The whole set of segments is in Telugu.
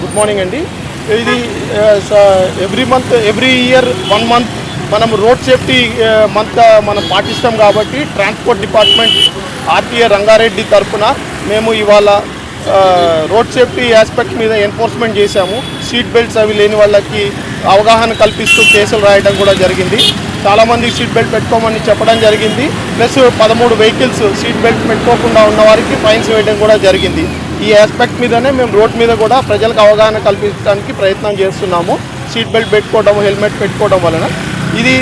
గుడ్ మార్నింగ్ అండి. ఇది every month every year one month మనం రోడ్ సేఫ్టీ మంత్ మనం పాటిస్తాం కాబట్టి ట్రాన్స్పోర్ట్ డిపార్ట్మెంట్ ఆర్టీఏ రంగారెడ్డి తరఫున మేము ఇవాళ రోడ్ సేఫ్టీ ఆస్పెక్ట్ మీద ఎన్ఫోర్స్మెంట్ చేశాము. సీట్ బెల్ట్స్ అవి లేని వాళ్ళకి అవగాహన కల్పిస్తూ కేసులు రాయడం కూడా జరిగింది. చాలామంది సీట్ బెల్ట్ పెట్టుకోమని చెప్పడం జరిగింది. ప్లస్ పదమూడు వెహికల్స్ సీట్ బెల్ట్ పెట్టుకోకుండా ఉన్న వారికి ఫైన్స్ వేయడం కూడా జరిగింది. ఈ ఆస్పెక్ట్ మీదనే మేము రోడ్ మీద కూడా ప్రజలకు అవగాహన కల్పించడానికి ప్రయత్నం చేస్తున్నాము. సీట్ బెల్ట్ పెట్టుకోవడం హెల్మెట్ పెట్టుకోవడం వలన. ఇది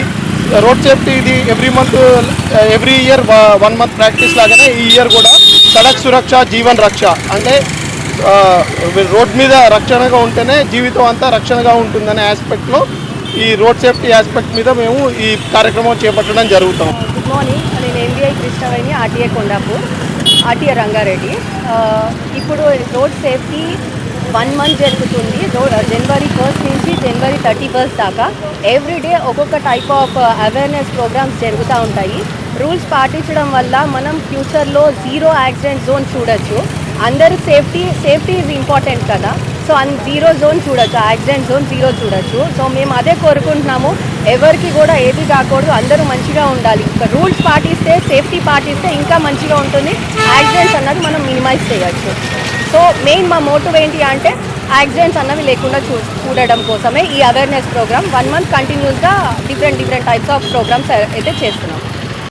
రోడ్ సేఫ్టీ ఇది every month every year one month practice లాగానే ఈ ఇయర్ కూడా సడక్ సురక్ష జీవన్ రక్ష. అంటే రోడ్ మీద రక్షణగా ఉంటేనే జీవితం అంతా రక్షణగా ఉంటుందనే ఆస్పెక్ట్లో ఈ రోడ్ సేఫ్టీ ఆస్పెక్ట్ మీద మేము ఈ కార్యక్రమం చేపట్టడం జరుగుతాం. గుడ్ మార్నింగ్ నేను MVI Krishnaveni RTA Kondapur. RTA Rangareddy. ఇప్పుడు రోడ్ సేఫ్టీ వన్ మంత్ జరుగుతుంది. జనవరి ఫస్ట్ నుంచి జనవరి థర్టీ ఫస్ట్ దాకా ఎవ్రీడే ఒక్కొక్క టైప్ ఆఫ్ అవేర్నెస్ ప్రోగ్రామ్స్ జరుగుతూ ఉంటాయి. రూల్స్ పాటించడం వల్ల మనం ఫ్యూచర్లో జీరో యాక్సిడెంట్ జోన్ చూడొచ్చు. అందరూ సేఫ్టీ సేఫ్టీ ఈజ్ ఇంపార్టెంట్ కదా. సో అన్ జీరో జోన్ చూడొచ్చు యాక్సిడెంట్ జోన్ జీరో చూడొచ్చు. సో మేము అదే కోరుకుంటున్నాము ఎవరికి కూడా ఏది కాకూడదు అందరూ మంచిగా ఉండాలి. రూల్స్ పాటిస్తే సేఫ్టీ పాటిస్తే ఇంకా మంచిగా ఉంటుంది. యాక్సిడెంట్స్ అన్నది మనం మినిమైజ్ చేయొచ్చు. సో మెయిన్ మా మోటివ్ ఏంటి అంటే యాక్సిడెంట్స్ అన్నవి లేకుండా చూ చూడడం కోసమే ఈ అవేర్నెస్ ప్రోగ్రామ్. వన్ మంత్ కంటిన్యూస్గా different different types of programs అయితే చేస్తున్నాం.